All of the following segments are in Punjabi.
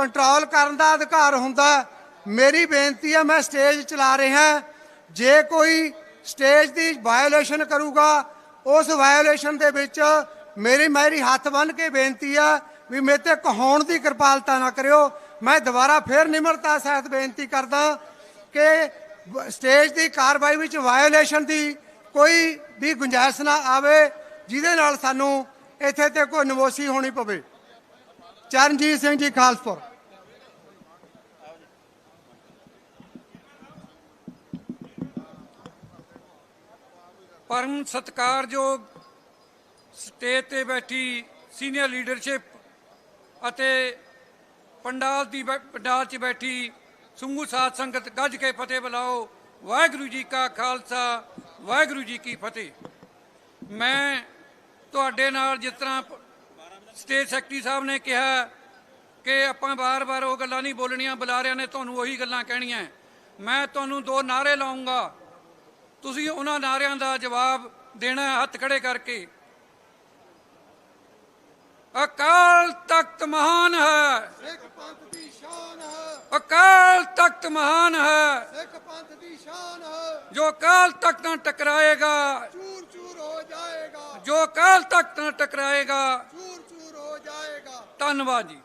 ਕੰਟਰੋਲ ਕਰਨ ਦਾ ਅਧਿਕਾਰ ਹੁੰਦਾ ਮੇਰੀ ਬੇਨਤੀ ਹੈ, ਮੈਂ ਸਟੇਜ ਚਲਾ ਰਿਹਾ ਜੇ ਕੋਈ ਸਟੇਜ ਦੀ ਵਾਇਓਲੇਸ਼ਨ ਕਰੂਗਾ, ਉਸ ਵਾਇਓਲੇਸ਼ਨ ਦੇ ਵਿੱਚ ਮੇਰੀ ਮੇਰੀ ਹੱਥ ਬੰਨ ਕੇ ਬੇਨਤੀ ਆ ਵੀ ਮੇਰੇ ਤੇ ਕਹਾਉਣ ਦੀ ਕਿਰਪਾਲਤਾ ਨਾ ਕਰਿਓ। ਮੈਂ ਦੁਬਾਰਾ ਫੇਰ ਨਿਮਰਤਾ ਸਹਿਤ ਬੇਨਤੀ ਕਰਦਾ ਕਿ ਸਟੇਜ ਦੀ ਕਾਰਵਾਈ ਵਿੱਚ ਵਾਇਓਲੇਸ਼ਨ ਦੀ ਕੋਈ ਵੀ ਗੁੰਜਾਇਸ਼ ਨਾ ਆਵੇ, ਜਿਹਦੇ ਨਾਲ ਸਾਨੂੰ ਇੱਥੇ ਤੇ ਕੋਈ ਨਮੋਸੀ ਹੋਣੀ ਪਵੇ। ਚਰਨਜੀਤ ਸਿੰਘ ਜੀ, ਖਾਲਸਪੁਰ। ਪਰਮ ਸਤਿਕਾਰਯੋਗ ਸਟੇਜ ਤੇ ਬੈਠੀ ਸੀਨੀਅਰ ਲੀਡਰਸ਼ਿਪ ਅਤੇ ਪੰਡਾਲ ਦੀ ਬੈ- ਪੰਡਾਲ 'ਚ ਬੈਠੀ ਸੰਗੂ ਸਾਧ ਸੰਗਤ ਗੱਜ ਕੇ ਫਤਿਹ ਬੁਲਾਓ। ਵਾਹਿਗੁਰੂ ਜੀ ਕਾ ਖਾਲਸਾ, ਵਾਹਿਗੁਰੂ ਜੀ ਕੀ ਫਤਿਹ। ਮੈਂ ਤੁਹਾਡੇ ਨਾਲ ਜਿਸ ਤਰ੍ਹਾਂ ਪ- ਸਟੇਜ ਸੈਕਟਰੀ ਸਾਹਿਬ ਨੇ ਕਿਹਾ ਕਿ ਆਪਾਂ ਬਾਰ-ਬਾਰ ਉਹ ਗੱਲਾਂ ਨਹੀਂ ਬੋਲਣੀਆਂ ਬੁਲਾਰਿਆਂ ਨੇ, ਤੁਹਾਨੂੰ ਉਹੀ ਗੱਲਾਂ ਕਹਿਣੀਆਂ। ਮੈਂ ਤੁਹਾਨੂੰ ਦੋ ਨਾਰੇ ਲਾਉਂਗਾ। ਤੁਸੀਂ ਉਹਨਾਂ ਨਾਰਿਆਂ ਦਾ ਜਵਾਬ ਦੇਣਾ ਹੱਥ ਖੜੇ ਕਰਕੇ। ਅਕਾਲ ਤਖਤ ਮਹਾਨ ਹੈ। ਸਿੱਖ ਪੰਥ ਦੀ ਸ਼ਾਨ ਹੈ। ਅਕਾਲ ਤਖਤ ਮਹਾਨ ਹੈ। ਸਿੱਖ ਪੰਥ ਦੀ ਸ਼ਾਨ ਹੈ। ਜੋ ਅਕਾਲ ਤਖਤ ਨਾਲ ਟਕਰਾਏਗਾ ਚੂਰ ਚੂਰ ਹੋ ਜਾਏਗਾ। ਜੋ ਅਕਾਲ ਤਖਤ ਨਾਲ ਟਕਰਾਏਗਾ ਚੂਰ ਚੂਰ ਹੋ ਜਾਏਗਾ। ਧੰਨਵਾਦ ਜੀ।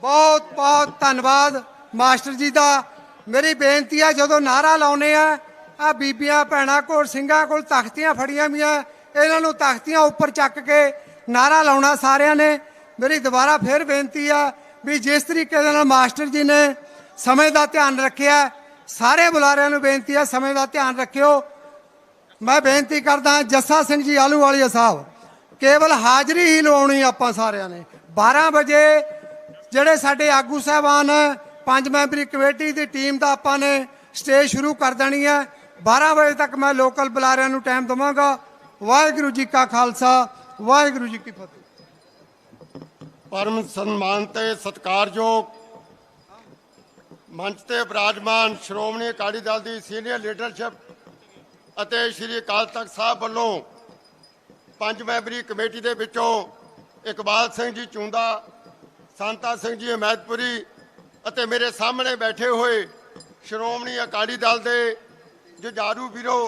ਬਹੁਤ ਬਹੁਤ ਧੰਨਵਾਦ ਮਾਸਟਰ ਜੀ ਦਾ। ਮੇਰੀ ਬੇਨਤੀ ਆ, ਜਦੋਂ ਨਾਰਾ ਲਾਉਨੇ ਆ ਆ ਬੀਬੀਆਂ, ਭੈਣਾਂ ਕੋਲ, ਸਿੰਘਾਂ ਕੋਲ ਤਖਤੀਆਂ ਫੜੀਆਂ ਵੀਆਂ ਇਹਨਾਂ ਨੂੰ ਤਖਤੀਆਂ ਉੱਪਰ ਚੱਕ ਕੇ ਨਾਰਾ ਲਾਉਣਾ ਸਾਰਿਆਂ ਨੇ। ਮੇਰੀ ਦੁਬਾਰਾ ਫਿਰ ਬੇਨਤੀ ਆ ਵੀ ਜਿਸ ਤਰੀਕੇ ਦੇ ਨਾਲ ਮਾਸਟਰ ਜੀ ਨੇ ਸਮੇਂ ਦਾ ਧਿਆਨ ਰੱਖਿਆ, ਸਾਰੇ ਬੁਲਾਰਿਆਂ ਨੂੰ ਬੇਨਤੀ ਆ, ਸਮੇਂ ਦਾ ਧਿਆਨ ਰੱਖਿਓ। ਮੈਂ ਬੇਨਤੀ ਕਰਦਾ, ਜੱਸਾ ਸਿੰਘ ਜੀ ਆਲੂ ਵਾਲੀਆ ਸਾਹਿਬ, ਕੇਵਲ ਹਾਜ਼ਰੀ ਹੀ ਲਵਾਉਣੀ ਆਪਾਂ ਸਾਰਿਆਂ ਨੇ। 12 ਵਜੇ ਜਿਹੜੇ ਸਾਡੇ ਆਗੂ ਸਾਹਿਬਾਨ ਪੰਜ ਮੈਂਬਰੀ ਕਮੇਟੀ ਦੀ ਟੀਮ ਦਾ ਆਪਾਂ ਨੇ ਸਟੇਜ ਸ਼ੁਰੂ ਕਰ ਦੇਣੀ ਹੈ। 12 ਵਜੇ ਤੱਕ ਮੈਂ ਲੋਕਲ ਬੁਲਾਰਿਆਂ ਨੂੰ ਟਾਈਮ ਦਵਾਂਗਾ। ਵਾਹਿਗੁਰੂ ਜੀ ਕਾ ਖਾਲਸਾ, ਵਾਹਿਗੁਰੂ ਜੀ ਕੀ ਫਤਿਹ। ਪਰਮ ਸਨਮਾਨ ਤੇ ਸਤਿਕਾਰਯੋਗ ਮੰਚ ਤੇ ਬਿਰਾਜਮਾਨ ਸ਼੍ਰੋਮਣੀ ਅਕਾਲੀ ਦਲ ਦੀ ਸੀਨੀਅਰ ਲੀਡਰਸ਼ਿਪ ਅਤੇ ਸ਼੍ਰੀ ਅਕਾਲ ਤਖਤ ਸਾਹਿਬ ਵੱਲੋਂ ਪੰਜ ਮੈਂਬਰੀ ਕਮੇਟੀ ਦੇ ਵਿੱਚੋਂ ਇਕਬਾਲ ਸਿੰਘ ਜੀ, ਚੁੰਦਾ, ਸੰਤਾ ਸਿੰਘ ਜੀ ਹਮੈਦਪੁਰੀ ਅਤੇ ਮੇਰੇ ਸਾਹਮਣੇ ਬੈਠੇ ਹੋਏ ਸ਼੍ਰੋਮਣੀ ਅਕਾਲੀ ਦਲ ਦੇ ਜੁਝਾਰੂ ਵੀਰੋ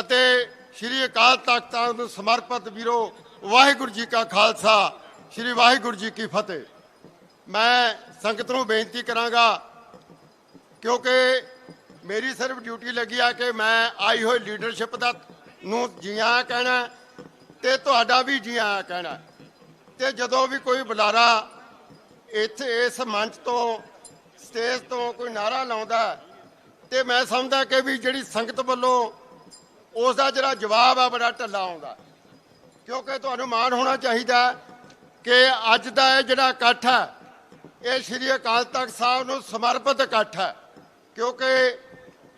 ਅਤੇ ਸ਼੍ਰੀ ਅਕਾਲ ਤਖਤ ਨੂੰ ਸਮਰਪਿਤ ਵੀਰੋ, ਵਾਹਿਗੁਰੂ ਜੀ ਕਾ ਖਾਲਸਾ, ਸ਼੍ਰੀ ਵਾਹਿਗੁਰੂ ਜੀ ਕੀ ਫਤਿਹ। ਮੈਂ ਸੰਗਤ ਨੂੰ ਬੇਨਤੀ ਕਰਾਂਗਾ, ਕਿਉਂਕਿ ਮੇਰੀ ਸਿਰਫ ਡਿਊਟੀ ਲੱਗੀ ਆ ਕਿ ਮੈਂ ਆਈ ਹੋਈ ਲੀਡਰਸ਼ਿਪ ਦਾ ਨੂੰ ਜੀ ਆਇਆਂ ਕਹਿਣਾ ਤੇ ਤੁਹਾਡਾ ਵੀ ਜੀਆਂ ਕਹਿਣਾ ਤੇ ਜਦੋਂ ਵੀ ਕੋਈ ਬੁਲਾਰਾ ਇੱਥੇ ਇਸ ਮੰਚ ਤੋਂ ਸਟੇਜ ਤੋਂ ਕੋਈ ਨਾਰਾ ਲਾਉਂਦਾ ਹੈ, ਤੇ ਮੈਂ ਸਮਝਦਾ ਕਿ ਵੀ ਜਿਹੜੀ ਸੰਗਤ ਵੱਲੋਂ ਉਸ ਦਾ ਜਿਹੜਾ ਜਵਾਬ ਆ ਬੜਾ ਢੱਲਾ ਆਉਂਦਾ ਕਿਉਂਕਿ ਤੁਹਾਨੂੰ ਮਾਣ ਹੋਣਾ ਚਾਹੀਦਾ ਕਿ ਅੱਜ ਦਾ ਇਹ ਜਿਹੜਾ ਇਕੱਠ ਹੈ ਇਹ ਸ਼੍ਰੀ ਅਕਾਲ ਤਖਤ ਸਾਹਿਬ ਨੂੰ ਸਮਰਪਿਤ ਇਕੱਠ ਹੈ। ਕਿਉਂਕਿ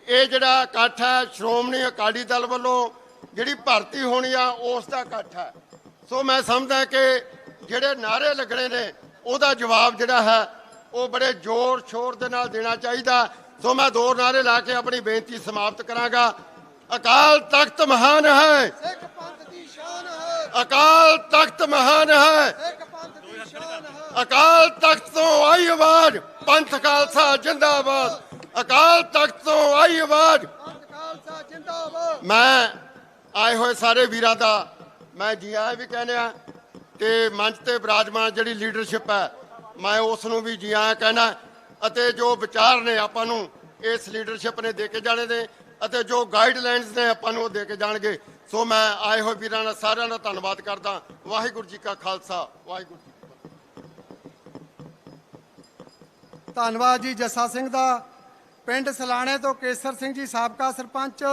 ਇਹ ਜਿਹੜਾ ਇਕੱਠ ਹੈ ਸ਼੍ਰੋਮਣੀ ਅਕਾਲੀ ਦਲ ਵੱਲੋਂ ਜਿਹੜੀ ਭਰਤੀ ਹੋਣੀ ਆ ਉਸ ਦਾ ਇਕੱਠ ਹੈ। ਸੋ ਮੈਂ ਸਮਝਦਾ ਕਿ ਜਿਹੜੇ ਨਾਰੇ ਲੱਗਣੇ ਨੇ ਉਹਦਾ ਜਵਾਬ ਜਿਹੜਾ ਹੈ ਉਹ ਬੜੇ ਜ਼ੋਰ ਸ਼ੋਰ ਦੇ ਨਾਲ ਦੇਣਾ ਚਾਹੀਦਾ। ਸੋ ਮੈਂ ਦੋ ਨਾਰੇ ਲਾ ਕੇ ਆਪਣੀ ਬੇਨਤੀ ਸਮਾਪਤ ਕਰਾਂਗਾ। ਅਕਾਲ ਤਖਤ ਮਹਾਨ ਹੈ। ਸਿੱਖ ਪੰਥ ਦੀ ਸ਼ਾਨ ਹੈ। ਅਕਾਲ ਤਖਤ ਮਹਾਨ ਹੈ। ਸਿੱਖ ਪੰਥ ਦੀ ਸ਼ਾਨ ਹੈ। ਅਕਾਲ ਤਖਤ ਤੋਂ ਆਈ ਆਵਾਜ਼ ਪੰਥ ਖਾਲਸਾ ਜਿੰਦਾਬਾਦ। ਅਕਾਲ ਤਖਤ ਤੋਂ ਆਈ ਆਵਾਜ਼। ਪੰਥ ਖਾਲਸਾ ਜਿੰਦਾਬਾਦ। ਮੈਂ ਆਏ ਹੋਏ ਸਾਰੇ ਵੀਰਾਂ ਦਾ ਮੈਂ ਜੀ ਆਇਆਂ ਵੀ ਕਹਿੰਦਾ ਤੇ ਮੰਚ ਤੇ ਬਿਰਾਜਮਾਨ ਜਿਹੜੀ ਲੀਡਰਸ਼ਿਪ ਹੈ ਮੈਂ ਉਸ ਨੂੰ ਵੀ ਜੀ ਆਇਆਂ ਕਹਿਣਾ ਅਤੇ ਜੋ ਵਿਚਾਰ ਨੇ ਆਪਾਂ ਨੂੰ ਇਸ ਲੀਡਰਸ਼ਿਪ ਨੇ ਦੇ ਕੇ ਜਾਣੇ ਨੇ ਅਤੇ ਜੋ ਗਾਈਡਲਾਈਨਸ ਨੇ ਆਪਾਂ ਨੂੰ ਉਹ ਦੇ ਕੇ ਜਾਣਗੇ। ਸੋ ਮੈਂ ਆਏ ਹੋਏ ਵੀਰਾਂ ਦਾ ਸਾਰਿਆਂ ਦਾ ਧੰਨਵਾਦ ਕਰਦਾ। ਵਾਹਿਗੁਰੂ ਜੀ ਕਾ ਖਾਲਸਾ, ਵਾਹਿਗੁਰੂ ਜੀ ਧੰਨਵਾਦ ਜੀ ਜੱਸਾ ਸਿੰਘ ਦਾ। ਪਿੰਡ ਸਲਾਣੇ ਤੋਂ ਕੇਸਰ ਸਿੰਘ ਜੀ, ਸਾਬਕਾ ਸਰਪੰਚ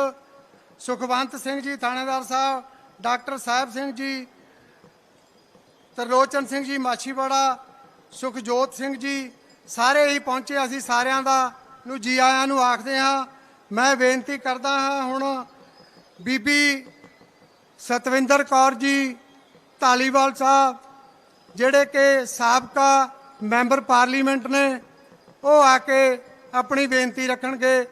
ਸੁਖਵੰਤ ਸਿੰਘ ਜੀ, ਥਾਣੇਦਾਰ ਸਾਹਿਬ, ਡਾਕਟਰ ਸਾਹਿਬ ਸਿੰਘ ਜੀ, ਤਰਲੋਚਨ ਸਿੰਘ ਜੀ, ਮਾਛੀਵਾੜਾ ਸੁਖਜੋਤ ਸਿੰਘ ਜੀ ਸਾਰੇ ਹੀ ਪਹੁੰਚੇ, ਅਸੀਂ ਸਾਰਿਆਂ ਦਾ ਨੂੰ ਜੀ ਆਇਆਂ ਨੂੰ ਆਖਦੇ ਹਾਂ। ਮੈਂ ਬੇਨਤੀ ਕਰਦਾ ਹਾਂ ਹੁਣ ਬੀਬੀ ਸਤਵਿੰਦਰ ਕੌਰ ਜੀ, ਧਾਲੀਵਾਲ ਸਾਹਿਬ, ਜਿਹੜੇ ਕਿ ਸਾਬਕਾ ਮੈਂਬਰ ਪਾਰਲੀਮੈਂਟ ਨੇ, ਉਹ ਆ ਕੇ ਆਪਣੀ ਬੇਨਤੀ ਰੱਖਣਗੇ।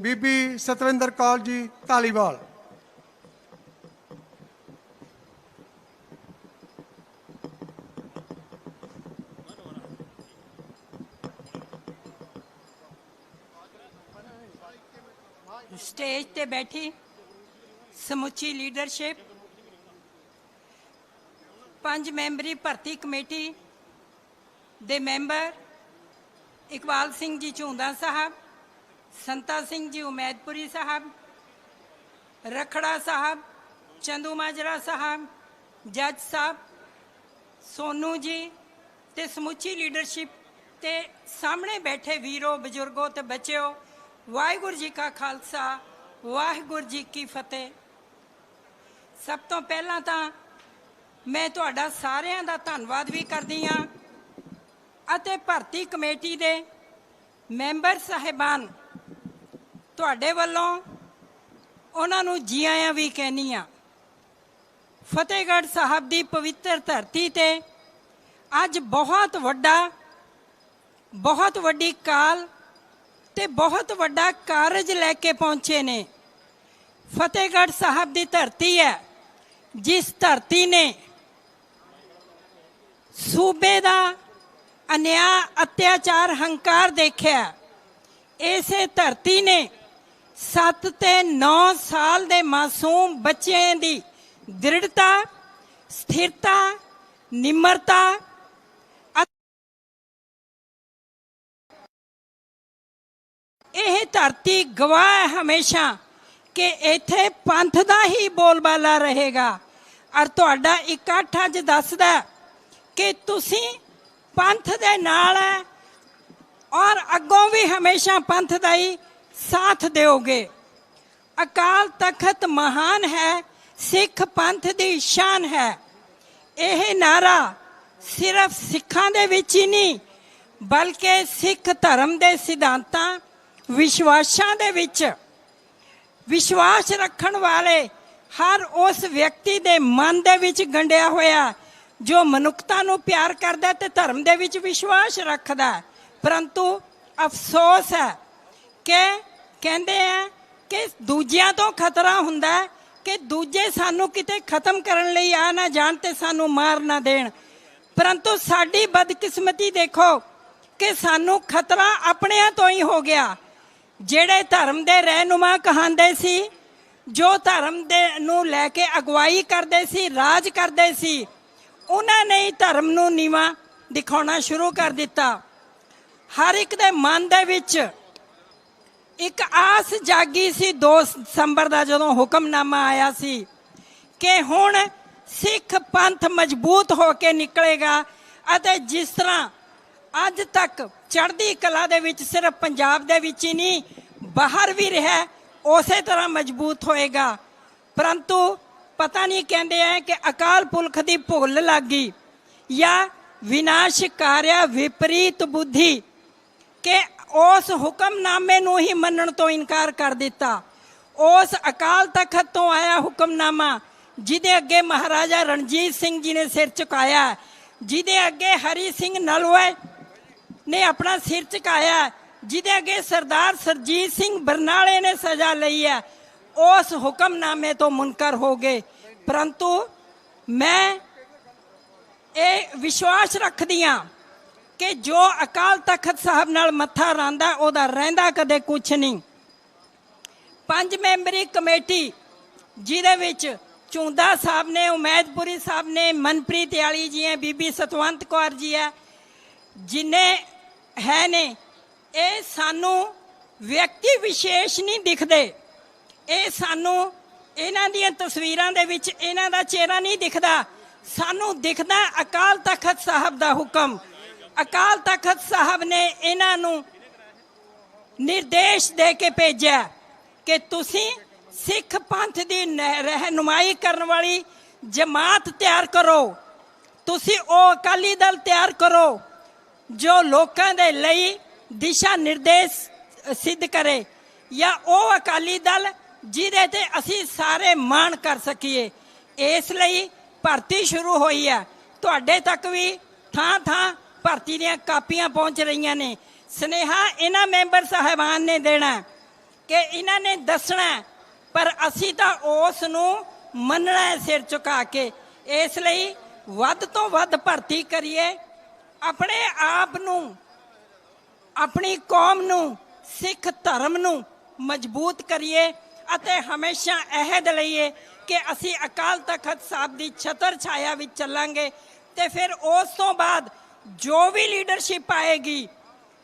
ਬੀਬੀ ਸਤਵਿੰਦਰ ਕੌਰ ਜੀ, ਧਾਲੀਵਾਲ। ਸਟੇਜ ਤੇ ਬੈਠੀ ਸਮੁੱਚੀ ਲੀਡਰਸ਼ਿਪ, ਪੰਜ ਮੈਂਬਰੀ ਭਰਤੀ ਕਮੇਟੀ ਦੇ ਮੈਂਬਰ ਇਕਬਾਲ ਸਿੰਘ ਜੀ ਝੁੰਦਾ ਸਾਹਿਬ, ਸੰਤਾ ਸਿੰਘ ਜੀ ਉਮੈਦਪੁਰੀ ਸਾਹਿਬ, ਰਖੜਾ ਸਾਹਿਬ, ਚੰਦੂ ਮਾਜਰਾ ਸਾਹਿਬ, ਜੱਜ ਸਾਹਿਬ, ਸੋਨੂ ਜੀ ਤੇ ਸਮੁੱਚੀ ਲੀਡਰਸ਼ਿਪ ਤੇ ਸਾਹਮਣੇ ਬੈਠੇ ਵੀਰੋ, ਬਜ਼ੁਰਗੋ ਤੇ ਬੱਚਿਓ ਵਾਹਿਗੁਰੂ ਜੀ ਕਾ ਖਾਲਸਾ, ਵਾਹਿਗੁਰੂ ਜੀ ਕੀ ਫਤਿਹ। ਸਭ ਤੋਂ ਪਹਿਲਾਂ ਤਾਂ ਮੈਂ ਤੁਹਾਡਾ ਸਾਰਿਆਂ ਦਾ ਧੰਨਵਾਦ ਵੀ ਕਰਦੀ ਹਾਂ ਅਤੇ ਭਰਤੀ ਕਮੇਟੀ ਦੇ ਮੈਂਬਰ ਸਾਹਿਬਾਨ ਤੁਹਾਡੇ ਵੱਲੋਂ ਉਹਨਾਂ ਨੂੰ ਜੀ ਆਇਆਂ ਵੀ ਕਹਿਨੀ ਆ ਫਤਿਹਗੜ੍ਹ ਸਾਹਿਬ ਦੀ ਪਵਿੱਤਰ ਧਰਤੀ ਤੇ ਅੱਜ ਬਹੁਤ ਵੱਡਾ, ਬਹੁਤ ਵੱਡੀ ਕਾਲ ਤੇ ਬਹੁਤ ਵੱਡਾ ਕਾਰਜ ਲੈ ਕੇ ਪਹੁੰਚੇ ਨੇ। ਫਤਿਹਗੜ੍ਹ ਸਾਹਿਬ ਦੀ ਧਰਤੀ ਹੈ, ਜਿਸ ਧਰਤੀ ਨੇ ਸੂਬੇ ਦਾ ਅਨਿਆ, ਅਤਿਆਚਾਰ, ਹੰਕਾਰ ਦੇਖਿਆ ਇਸੇ ਧਰਤੀ ਨੇ 7 ਤੇ 9 ਸਾਲ ਦੇ ਮਾਸੂਮ ਬੱਚਿਆਂ ਦੀ ਦ੍ਰਿੜਤਾ, ਸਥਿਰਤਾ, ਨਿਮਰਤਾ ਇਹ ਧਰਤੀ ਗਵਾਹ ਹੈ ਹਮੇਸ਼ਾ ਕਿ ਇੱਥੇ ਪੰਥ ਦਾ ਹੀ ਬੋਲਬਾਲਾ ਰਹੇਗਾ। ਔਰ ਤੁਹਾਡਾ ਇਕੱਠ ਅੱਜ ਦੱਸਦਾ ਕਿ ਤੁਸੀਂ ਪੰਥ ਦੇ ਨਾਲ ਹੈ ਔਰ ਅੱਗੋਂ ਵੀ ਹਮੇਸ਼ਾ ਪੰਥ ਦਾ ਹੀ ਸਾਥ ਦਿਓਗੇ। ਅਕਾਲ ਤਖਤ ਮਹਾਨ ਹੈ, ਸਿੱਖ ਪੰਥ ਦੀ ਸ਼ਾਨ ਹੈ। ਇਹ ਨਾਰਾ ਸਿਰਫ ਸਿੱਖਾਂ ਦੇ ਵਿੱਚ ਹੀ ਨਹੀਂ, ਬਲਕਿ ਸਿੱਖ ਧਰਮ ਦੇ ਸਿਧਾਂਤਾਂ ਵਿਸ਼ਵਾਸਾਂ ਦੇ ਵਿੱਚ ਵਿਸ਼ਵਾਸ ਰੱਖਣ ਵਾਲੇ ਹਰ ਉਸ ਵਿਅਕਤੀ ਦੇ ਮਨ ਦੇ ਵਿੱਚ ਗੰਡਿਆ ਹੋਇਆ, ਜੋ ਮਨੁੱਖਤਾ ਨੂੰ ਪਿਆਰ ਕਰਦਾ ਤੇ ਧਰਮ ਦੇ ਵਿੱਚ ਵਿਸ਼ਵਾਸ ਰੱਖਦਾ ਪਰੰਤੂ ਅਫਸੋਸ ਹੈ ਕਿ ਕਹਿੰਦੇ ਆ ਕਿ ਦੂਜਿਆਂ ਤੋਂ ਖਤਰਾ ਹੁੰਦਾ ਕਿ ਦੂਜੇ ਸਾਨੂੰ ਕਿਤੇ ਖਤਮ ਕਰਨ ਲਈ ਆ ਨਾ ਜਾਣ ਤੇ ਸਾਨੂੰ ਮਾਰ ਨਾ ਦੇਣ। ਪਰੰਤੂ ਸਾਡੀ ਬਦਕਿਸਮਤੀ ਦੇਖੋ ਕਿ ਸਾਨੂੰ ਖਤਰਾ ਆਪਣਿਆਂ ਤੋਂ ਹੀ ਹੋ ਗਿਆ। ਜਿਹੜੇ ਧਰਮ ਦੇ ਰਹਿਨੁਮਾ ਕਹਾਂਦੇ ਸੀ, ਜੋ ਧਰਮ ਦੇ ਨੂੰ ਲੈ ਕੇ ਅਗਵਾਈ ਕਰਦੇ ਸੀ, ਰਾਜ ਕਰਦੇ ਸੀ, ਉਹਨਾਂ ਨੇ ਹੀ ਧਰਮ ਨੂੰ ਨੀਵਾ ਦਿਖਾਉਣਾ ਸ਼ੁਰੂ ਕਰ ਦਿੱਤਾ। ਹਰ ਇੱਕ ਦੇ ਮਨ ਦੇ ਵਿੱਚ ਇੱਕ ਆਸ ਜਾਗੀ ਸੀ 2 ਦਸੰਬਰ ਦਾ ਜਦੋਂ ਹੁਕਮਨਾਮਾ ਆਇਆ ਸੀ ਕਿ ਹੁਣ ਸਿੱਖ ਪੰਥ ਮਜ਼ਬੂਤ ਹੋ ਕੇ ਨਿਕਲੇਗਾ ਅਤੇ ਜਿਸ ਤਰ੍ਹਾਂ ਅੱਜ ਤੱਕ ਚੜ੍ਹਦੀ ਕਲਾ ਦੇ ਵਿੱਚ ਸਿਰਫ ਪੰਜਾਬ ਦੇ ਵਿੱਚ ਹੀ ਨਹੀਂ, ਬਾਹਰ ਵੀ ਰਿਹਾ ਉਸੇ ਤਰ੍ਹਾਂ ਮਜ਼ਬੂਤ ਹੋਏਗਾ। ਪਰੰਤੂ ਪਤਾ ਨਹੀਂ ਕਹਿੰਦੇ ਆ ਕਿ ਅਕਾਲ ਪੁਰਖ ਦੀ ਭੁੱਲ ਲੱਗੀ ਜਾਂ ਵਿਨਾਸ਼ ਕਾਰਿਆ ਵਿਪਰੀਤ ਬੁੱਧੀ ਕਿ ਉਸ ਹੁਕਮਨਾਮੇ ਨੂੰ ਹੀ ਮੰਨਣ ਤੋਂ ਇਨਕਾਰ ਕਰ ਦਿੱਤਾ। ਉਸ ਅਕਾਲ ਤਖਤ ਤੋਂ ਆਇਆ ਹੁਕਮਨਾਮਾ ਜਿਹਦੇ ਅੱਗੇ ਮਹਾਰਾਜਾ ਰਣਜੀਤ ਸਿੰਘ ਜੀ ਨੇ ਸਿਰ ਝੁਕਾਇਆ, ਜਿਹਦੇ ਅੱਗੇ ਹਰੀ ਸਿੰਘ ਨਲਵੇ ਨੇ ਆਪਣਾ ਸਿਰ ਝੁਕਾਇਆ ਜਿਹਦੇ ਅੱਗੇ ਸਰਦਾਰ ਸਰਜੀਤ ਸਿੰਘ ਬਰਨਾਲੇ ਨੇ ਸਜ਼ਾ ਲਈ ਹੈ। ਉਸ ਹੁਕਮਨਾਮੇ ਤੋਂ ਮੁਨਕਰ ਹੋ ਗਏ। ਪਰੰਤੂ ਮੈਂ ਇਹ ਵਿਸ਼ਵਾਸ ਰੱਖਦੀ ਹਾਂ ਕਿ ਜੋ ਅਕਾਲ ਤਖਤ ਸਾਹਿਬ ਨਾਲ ਮੱਥਾ ਰਾਂਦਾ, ਉਹਦਾ ਰਹਿੰਦਾ ਕਦੇ ਕੁਛ ਨਹੀਂ। ਪੰਜ ਮੈਂਬਰੀ ਕਮੇਟੀ, ਜਿਹਦੇ ਵਿੱਚ ਚੁੰਦਾ ਸਾਹਿਬ ਨੇ, ਉਮੈਦਪੁਰੀ ਸਾਹਿਬ ਨੇ, ਮਨਪ੍ਰੀਤ ਆਲੀ ਜੀ ਹੈ, ਬੀਬੀ ਸਤਵੰਤ ਕੌਰ ਜੀ ਹੈ ਜਿੰਨੇ ਹੈ ਨੇ, ਇਹ ਸਾਨੂੰ ਵਿਅਕਤੀ ਵਿਸ਼ੇਸ਼ ਨਹੀਂ ਦਿਖਦੇ। ਇਹ ਸਾਨੂੰ ਇਹਨਾਂ ਦੀਆਂ ਤਸਵੀਰਾਂ ਦੇ ਵਿੱਚ ਇਹਨਾਂ ਦਾ ਚਿਹਰਾ ਨਹੀਂ ਦਿਖਦਾ। ਸਾਨੂੰ ਦਿਖਦਾ ਅਕਾਲ ਤਖਤ ਸਾਹਿਬ ਦਾ ਹੁਕਮ। ਅਕਾਲ ਤਖਤ ਸਾਹਿਬ ਨੇ ਇਹਨਾਂ ਨੂੰ ਨਿਰਦੇਸ਼ ਦੇ ਕੇ ਭੇਜਿਆ ਕਿ ਤੁਸੀਂ ਸਿੱਖ ਪੰਥ ਦੀ ਨਹਿ- ਰਹਿਨੁਮਾਈ ਕਰਨ ਵਾਲੀ ਜਮਾਤ ਤਿਆਰ ਕਰੋ। ਤੁਸੀਂ ਉਹ ਅਕਾਲੀ ਦਲ ਤਿਆਰ ਕਰੋ। ਜੋ ਲੋਕਾਂ ਦੇ ਲਈ ਦਿਸ਼ਾ ਨਿਰਦੇਸ਼ ਸਿੱਧ ਕਰੇ ਜਾਂ ਉਹ ਅਕਾਲੀ ਦਲ ਜਿਹਦੇ ਤੇ ਅਸੀਂ ਸਾਰੇ ਮਾਣ ਕਰ ਸਕੀਏ। ਇਸ ਲਈ ਭਰਤੀ ਸ਼ੁਰੂ ਹੋਈ ਹੈ। ਤੁਹਾਡੇ ਤੱਕ ਵੀ ਥਾਂ ਥਾਂ ਭਰਤੀ ਦੀਆਂ ਕਾਪੀਆਂ ਪਹੁੰਚ ਰਹੀਆਂ ਨੇ। ਸਨੇਹਾ ਇਹਨਾਂ ਮੈਂਬਰ ਸਾਹਿਬਾਨ ਨੇ ਦੇਣਾ ਕਿ ਇਹਨਾਂ ਨੇ ਦੱਸਣਾ ਪਰ ਅਸੀਂ ਤਾਂ ਉਸ ਨੂੰ ਮੰਨਣਾ ਸਿਰ ਝੁਕਾ ਕੇ। ਇਸ ਲਈ ਵੱਧ ਤੋਂ ਵੱਧ ਭਰਤੀ ਕਰੀਏ। ਆਪਣੇ ਆਪ ਨੂੰ, ਆਪਣੀ ਕੌਮ ਨੂੰ, ਸਿੱਖ ਧਰਮ ਨੂੰ ਮਜ਼ਬੂਤ ਕਰੀਏ ਅਤੇ ਹਮੇਸ਼ਾ ਅਹਿਦ ਲਈਏ ਕਿ ਅਸੀਂ ਅਕਾਲ ਤਖਤ ਸਾਹਿਬ ਦੀ ਛਤਰ ਛਾਇਆ ਵਿੱਚ ਚੱਲਾਂਗੇ ਤੇ ਫਿਰ ਉਸ ਤੋਂ ਬਾਅਦ ਜੋ ਵੀ ਲੀਡਰਸ਼ਿਪ ਆਏਗੀ,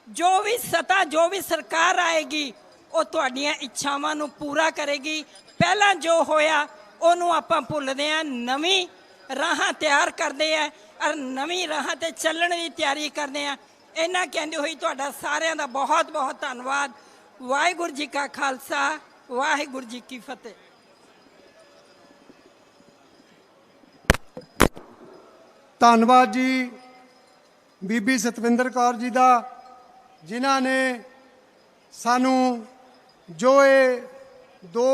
ਜੋ ਵੀ ਸਤਾ, ਜੋ ਵੀ ਸਰਕਾਰ ਆਏਗੀ, ਉਹ ਤੁਹਾਡੀਆਂ ਇੱਛਾਵਾਂ ਨੂੰ ਪੂਰਾ ਕਰੇਗੀ। ਪਹਿਲਾਂ ਜੋ ਹੋਇਆ, ਉਹਨੂੰ ਆਪਾਂ ਭੁੱਲਦੇ ਆ ਨਵੀਂ ਰਾਹਾਂ ਤਿਆਰ ਕਰਦੇ ਆ ਔਰ ਨਵੀਂ ਰਾਹਾਂ ਤੇ ਚੱਲਣ ਦੀ ਤਿਆਰੀ ਕਰਦੇ ਆ। ਇਹਨਾਂ ਕਹਿੰਦੇ ਹੋਈ ਤੁਹਾਡਾ ਸਾਰਿਆਂ ਦਾ ਬਹੁਤ ਬਹੁਤ ਧੰਨਵਾਦ। ਵਾਹਿਗੁਰੂ ਜੀ ਕਾ ਖਾਲਸਾ, ਵਾਹਿਗੁਰੂ ਜੀ ਕੀ ਫਤਿਹ। ਧੰਨਵਾਦ ਜੀ ਬੀਬੀ ਸਤਵਿੰਦਰ ਕੌਰ ਜੀ ਦਾ, ਜਿਨ੍ਹਾਂ ਨੇ ਸਾਨੂੰ ਜੋ ਇਹ 2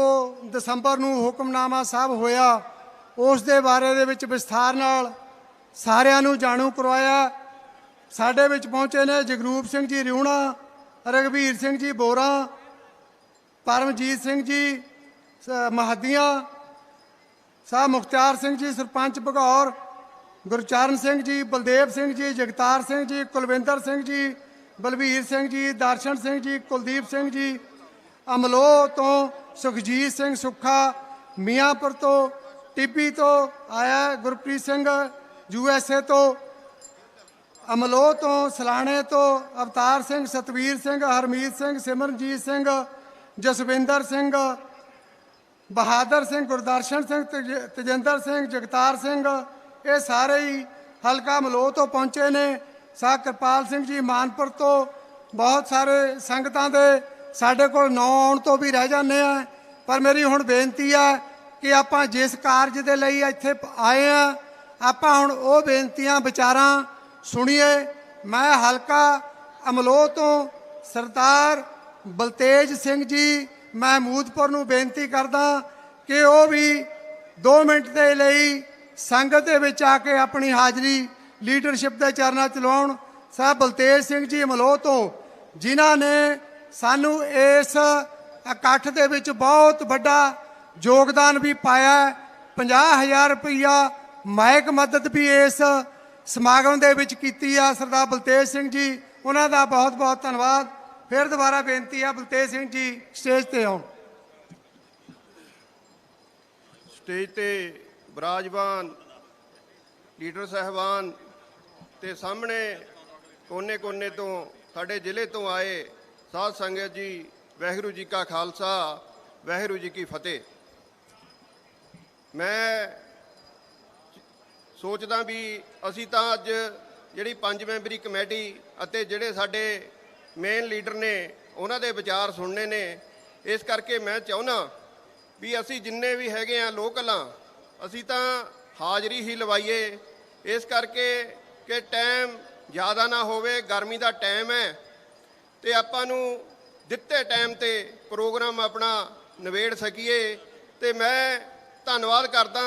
ਦਸੰਬਰ ਨੂੰ ਹੁਕਮਨਾਮਾ ਸਾਹਿਬ ਹੋਇਆ ਉਸ ਦੇ ਬਾਰੇ ਦੇ ਵਿੱਚ ਵਿਸਥਾਰ ਨਾਲ ਸਾਰਿਆਂ ਨੂੰ ਜਾਣੂ ਕਰਵਾਇਆ। ਸਾਡੇ ਵਿੱਚ ਪਹੁੰਚੇ ਨੇ ਜਗਰੂਪ ਸਿੰਘ ਜੀ ਰਿਉਣਾ ਰਗਵੀਰ ਸਿੰਘ ਜੀ ਬੋਰਾ, ਪਰਮਜੀਤ ਸਿੰਘ ਜੀ, ਸ- ਮਹੱਦੀਆਂ ਸਾਹਿਬ ਮੁਖਤਿਆਰ ਸਿੰਘ ਜੀ, ਸਰਪੰਚ ਭਗੌਰ, ਗੁਰਚਰਨ ਸਿੰਘ ਜੀ, ਬਲਦੇਵ ਸਿੰਘ ਜੀ, ਜਗਤਾਰ ਸਿੰਘ ਜੀ, ਕੁਲਵਿੰਦਰ ਸਿੰਘ ਜੀ, ਬਲਵੀਰ ਸਿੰਘ ਜੀ, ਦਰਸ਼ਨ ਸਿੰਘ ਜੀ, ਕੁਲਦੀਪ ਸਿੰਘ ਜੀ ਅਮਲੋ ਤੋਂ ਸੁਖਜੀਤ ਸਿੰਘ ਸੁੱਖਾ, ਮੀਆਂਪੁਰ ਤੋਂ ਟਿੱਬੀ ਤੋਂ ਆਇਆ Gurpreet Singh U S A ਤੋਂ, ਅਮਲੋ ਤੋਂ, ਸਲਾਣੇ ਤੋਂ, ਅਵਤਾਰ ਸਿੰਘ, ਸਤਵੀਰ ਸਿੰਘ, ਹਰਮੀਤ ਸਿੰਘ, ਸਿਮਰਨਜੀਤ ਸਿੰਘ, ਜਸਵਿੰਦਰ ਸਿੰਘ, ਬਹਾਦਰ ਸਿੰਘ, ਗੁਰਦਰਸ਼ਨ ਸਿੰਘ, ਤੇਜ- ਤੇਜਿੰਦਰ ਸਿੰਘ, ਜਗਤਾਰ ਸਿੰਘ, ਇਹ ਸਾਰੇ ਹੀ ਹਲਕਾ ਮਲੋਹ ਤੋਂ ਪਹੁੰਚੇ ਨੇ। ਸਾਹ ਕਿਰਪਾਲ ਸਿੰਘ ਜੀ ਮਾਨਪੁਰ ਤੋਂ, ਬਹੁਤ ਸਾਰੇ ਸੰਗਤਾਂ ਦੇ ਸਾਡੇ ਕੋਲ ਨੌ ਆਉਣ ਤੋਂ ਵੀ ਰਹਿ ਜਾਂਦੇ ਆ। ਪਰ ਮੇਰੀ ਹੁਣ ਬੇਨਤੀ ਆ ਕਿ ਆਪਾਂ ਜਿਸ ਕਾਰਜ ਦੇ ਲਈ ਇੱਥੇ ਆਏ ਆ, ਆਪਾਂ ਹੁਣ ਉਹ ਬੇਨਤੀਆਂ ਵਿਚਾਰਾਂ ਸੁਣੀਏ। ਮੈਂ ਹਲਕਾ ਅਮਲੋਹ ਤੋਂ ਸਰਦਾਰ ਬਲਤੇਜ ਸਿੰਘ ਜੀ ਮਹਿਮੂਦਪੁਰ ਨੂੰ ਬੇਨਤੀ ਕਰਦਾ ਕਿ ਉਹ ਵੀ 2 ਮਿੰਟ ਦੇ ਲਈ ਸੰਗਤ ਦੇ ਵਿੱਚ ਆ ਕੇ ਆਪਣੀ ਹਾਜ਼ਰੀ ਲੀਡਰਸ਼ਿਪ ਦੇ ਚਰਨਾਂ ਚ ਲਾਉਣ। ਸਾਹਿਬ ਬਲਤੇਜ ਸਿੰਘ ਜੀ ਅਮਲੋਹ ਤੋਂ, ਜਿਨ੍ਹਾਂ ਨੇ ਸਾਨੂੰ ਇਸ ਇਕੱਠ ਦੇ ਵਿੱਚ ਬਹੁਤ ਵੱਡਾ ਯੋਗਦਾਨ ਵੀ ਪਾਇਆ ਹੈ। 50000 ਰੁਪਈਆ ਮਾਇਕ ਮਦਦ ਵੀ ਇਸ ਸਮਾਗਮ ਦੇ ਵਿੱਚ ਕੀਤੀ ਆ। ਸਰਦਾਰ ਬਲਤੇਜ ਸਿੰਘ ਜੀ, ਉਹਨਾਂ ਦਾ ਬਹੁਤ ਬਹੁਤ ਧੰਨਵਾਦ। ਫਿਰ ਦੁਬਾਰਾ ਬੇਨਤੀ ਆ, ਬਲਤੇਜ ਸਿੰਘ ਜੀ, ਸਟੇਜ ਤੇ ਆਉਣ ਸਟੇਜ ਤੇ ਬਰਾਜਮਾਨ, ਲੀਡਰ ਸਹਿਬਾਨ ਤੇ ਸਾਹਮਣੇ ਕੋਨੇ-ਕੋਨੇ ਤੋਂ, ਸਾਡੇ ਜ਼ਿਲ੍ਹੇ ਤੋਂ ਆਏ ਸਾਧ ਸੰਗਤ ਜੀ, ਵਾਹਿਗੁਰੂ ਜੀ ਕਾ ਖਾਲਸਾ, ਵਾਹਿਗੁਰੂ ਜੀ ਕੀ ਫਤਿਹ। ਮੈਂ ਸੋਚਦਾ ਵੀ ਅਸੀਂ ਤਾਂ ਅੱਜ ਜਿਹੜੀ ਪੰਜ ਮੈਂਬਰੀ ਕਮੇਟੀ ਅਤੇ ਜਿਹੜੇ ਸਾਡੇ ਮੇਨ ਲੀਡਰ ਨੇ, ਉਹਨਾਂ ਦੇ ਵਿਚਾਰ ਸੁਣਨੇ ਨੇ। ਇਸ ਕਰਕੇ ਮੈਂ ਚਾਹੁੰਦਾ ਵੀ ਅਸੀਂ ਜਿੰਨੇ ਵੀ ਹੈਗੇ ਆ ਲੋਕਲਾਂ ਅਸੀਂ ਤਾਂ ਹਾਜ਼ਰੀ ਹੀ ਲਵਾਈਏ। ਇਸ ਕਰਕੇ ਕਿ ਟਾਈਮ ਜ਼ਿਆਦਾ ਨਾ ਹੋਵੇ, ਗਰਮੀ ਦਾ ਟਾਈਮ ਹੈ ਤੇ ਆਪਾਂ ਨੂੰ ਦਿੱਤੇ ਟਾਈਮ ਤੇ ਪ੍ਰੋਗਰਾਮ ਆਪਣਾ ਨਿਬੇੜ ਸਕੀਏ। ਤੇ ਮੈਂ ਧੰਨਵਾਦ ਕਰਦਾ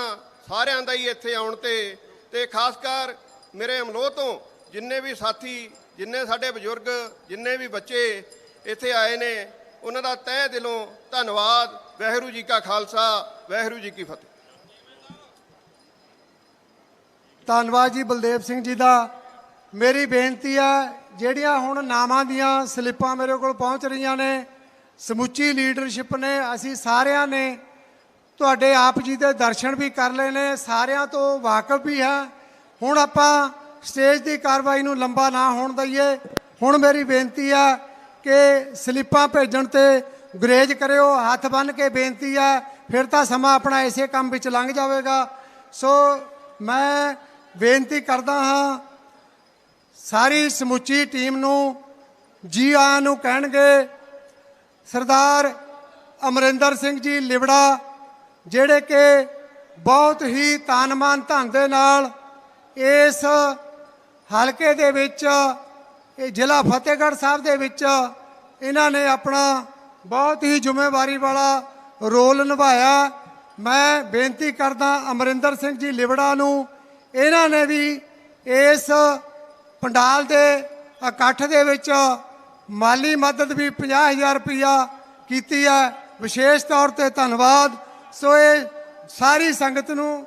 ਸਾਰਿਆਂ ਦਾ ਹੀ ਇੱਥੇ ਆਉਣ ਤੇ ਤੇ ਖਾਸ ਕਰ ਮੇਰੇ ਅਮਲੋਹ ਤੋਂ ਜਿੰਨੇ ਵੀ ਸਾਥੀ, ਜਿੰਨੇ ਸਾਡੇ ਬਜ਼ੁਰਗ, ਜਿੰਨੇ ਵੀ ਬੱਚੇ ਇੱਥੇ ਆਏ ਨੇ, ਉਹਨਾਂ ਦਾ ਤਹਿ ਦਿਲੋਂ ਧੰਨਵਾਦ। ਵਾਹਿਗੁਰੂ ਜੀ ਕਾ ਖਾਲਸਾ, ਵਾਹਿਗੁਰੂ ਜੀ ਕੀ ਫਤਿਹ। ਧੰਨਵਾਦ ਜੀ ਬਲਦੇਵ ਸਿੰਘ ਜੀ ਦਾ। ਮੇਰੀ ਬੇਨਤੀ ਆ, ਜਿਹੜੀਆਂ ਹੁਣ ਨਾਮਾਂ ਦੀਆਂ ਸਲਿੱਪਾਂ ਮੇਰੇ ਕੋਲ ਪਹੁੰਚ ਰਹੀਆਂ ਨੇ, ਸਮੁੱਚੀ ਲੀਡਰਸ਼ਿਪ ਨੇ, ਅਸੀਂ ਸਾਰਿਆਂ ਨੇ ਤੁਹਾਡੇ ਆਪ ਜੀ ਦੇ ਦਰਸ਼ਨ ਵੀ ਕਰ ਲਏ ਨੇ, ਸਾਰਿਆਂ ਤੋਂ ਵਾਕਿਫ ਵੀ ਹੈ। ਹੁਣ ਆਪਾਂ ਸਟੇਜ ਦੀ ਕਾਰਵਾਈ ਨੂੰ ਲੰਬਾ ਨਾ ਹੋਣ ਦਈਏ। ਹੁਣ ਮੇਰੀ ਬੇਨਤੀ ਹੈ ਕਿ ਸਲਿੱਪਾਂ ਭੇਜਣ ਤੇ ਗੁਰੇਜ ਕਰਿਓ, ਹੱਥ ਬੰਨ ਕੇ ਬੇਨਤੀ ਹੈ, ਫਿਰ ਤਾਂ ਸਮਾਂ ਆਪਣਾ ਇਸੇ ਕੰਮ ਵਿੱਚ ਲੰਘ ਜਾਵੇਗਾ। ਸੋ ਮੈਂ ਬੇਨਤੀ ਕਰਦਾ ਹਾਂ, ਸਾਰੀ ਸਮੁੱਚੀ ਟੀਮ ਨੂੰ, ਜੀ ਆਇਆਂ ਨੂੰ ਕਹਿਣਗੇ, ਸਰਦਾਰ ਅਮਰਿੰਦਰ ਸਿੰਘ ਜੀ ਲਿਬੜਾ ਜਿਹੜੇ ਕਿ ਬਹੁਤ ਹੀ ਤਾਨਮਾਨ ਧਨ ਦੇ ਨਾਲ ਇਸ ਹਲਕੇ ਦੇ ਵਿੱਚ, ਇਹ ਜ਼ਿਲ੍ਹਾ ਫਤਿਹਗੜ੍ਹ ਸਾਹਿਬ ਦੇ ਵਿੱਚ ਇਹਨਾਂ ਨੇ ਆਪਣਾ ਬਹੁਤ ਹੀ ਜ਼ਿੰਮੇਵਾਰੀ ਵਾਲਾ ਰੋਲ ਨਿਭਾਇਆ। ਮੈਂ ਬੇਨਤੀ ਕਰਦਾ ਅਮਰਿੰਦਰ ਸਿੰਘ ਜੀ ਲਿਬੜਾ ਨੂੰ, ਇਹਨਾਂ ਨੇ ਵੀ ਇਸ ਪੰਡਾਲ ਦੇ ਇਕੱਠ ਦੇ ਵਿੱਚ ਮਾਲੀ ਮਦਦ ਵੀ 50000 ਰੁਪਇਆ ਕੀਤੀ ਹੈ। ਵਿਸ਼ੇਸ਼ ਤੌਰ ਤੇ ਧੰਨਵਾਦ। ਸੋ ਇਹ ਸਾਰੀ ਸੰਗਤ ਨੂੰ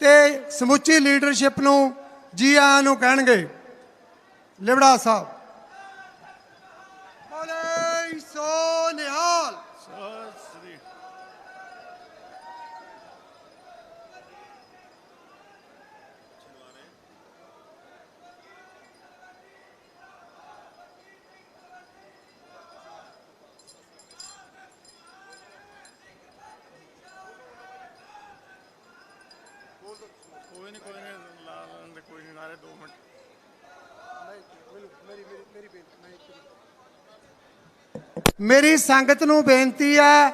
ਤੇ ਸਮੁੱਚੀ ਲੀਡਰਸ਼ਿਪ ਨੂੰ ਜੀ ਆਇਆਂ ਨੂੰ ਕਹਿਣਗੇ, ਲਿਬੜਾ ਸਾਹਿਬ ਬੋਲੇ ਸੋ ਨਿਹਾਲ ਕੋਈ ਨਹੀਂ ਕੋਈ ਨਹੀਂ ਲਾ ਲੈਂਦੇ ਕੋਈ ਨਹੀਂ ਨਾਰੇ 2 ਮਿੰਟ ਮੇਰੀ ਸੰਗਤ ਨੂੰ ਬੇਨਤੀ ਹੈ,